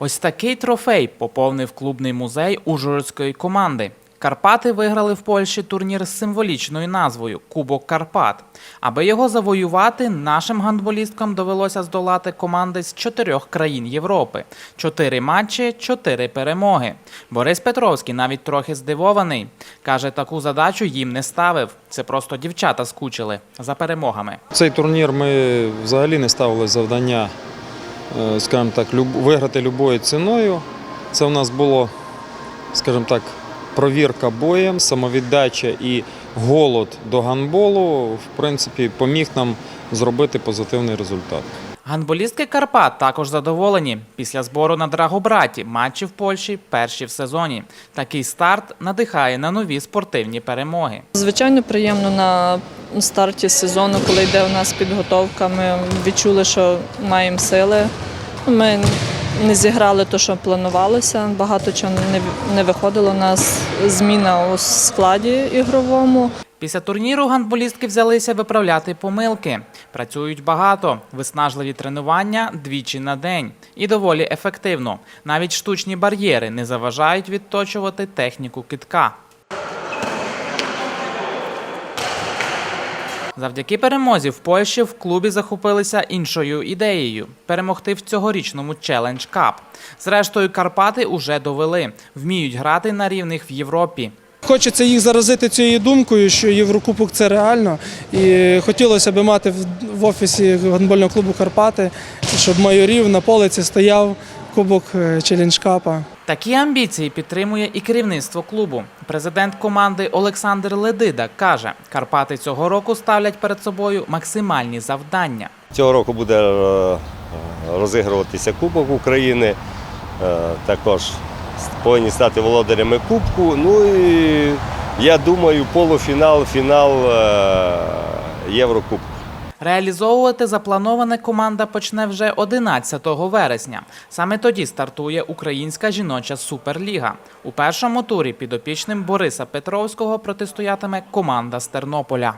Ось такий трофей поповнив клубний музей ужгородської команди. Карпати виграли в Польщі турнір з символічною назвою Кубок Карпат. Аби його завоювати, нашим гандболісткам довелося здолати команди з чотирьох країн Європи. Чотири матчі, чотири перемоги. Борис Петровський навіть трохи здивований. Каже, таку задачу їм не ставив. Це просто дівчата скучили за перемогами. Цей турнір ми взагалі не ставили завдання, скажімо так, виграти любою ціною. Це в нас було, скажімо так, провірка боєм, самовіддача і голод до гандболу, в принципі, поміг нам зробити позитивний результат. Гандболістки Карпат також задоволені. Після збору на Драгобраті матчі в Польщі перші в сезоні. Такий старт надихає на нові спортивні перемоги. Звичайно, приємно на старті сезону, коли йде у нас підготовка. Ми відчули, що маємо сили. Ми не зіграли те, що планувалося. Багато чого не виходило. У нас зміна у складі ігровому. Після турніру гандболістки взялися виправляти помилки. Працюють багато, виснажливі тренування двічі на день і доволі ефективно. Навіть штучні бар'єри не заважають відточувати техніку китка. Завдяки перемозі в Польщі в клубі захопилися іншою ідеєю перемогти в цьогорічному Challenge Cup. Зрештою, Карпати уже довели, вміють грати на рівних в Європі. Хочеться їх заразити цією думкою, що Єврокубок це реально. І хотілося б мати в- офісі гандбольного клубу Карпати, щоб майорів на полиці стояв кубок е, Капа. Такі амбіції підтримує і керівництво клубу. Президент команди Олександр Ледида каже, Карпати цього року ставлять перед собою максимальні завдання. Цього року буде е, розігруватися Кубок України. Е, Також повинні стати володарями Кубку. Ну і я думаю, полуфінал, фінал е, Єврокубку. Реалізовувати заплановане команда почне вже 11 вересня. Саме тоді стартує Українська жіноча суперліга. У першому турі підопічним Бориса Петровського протистоятиме команда з Тернополя.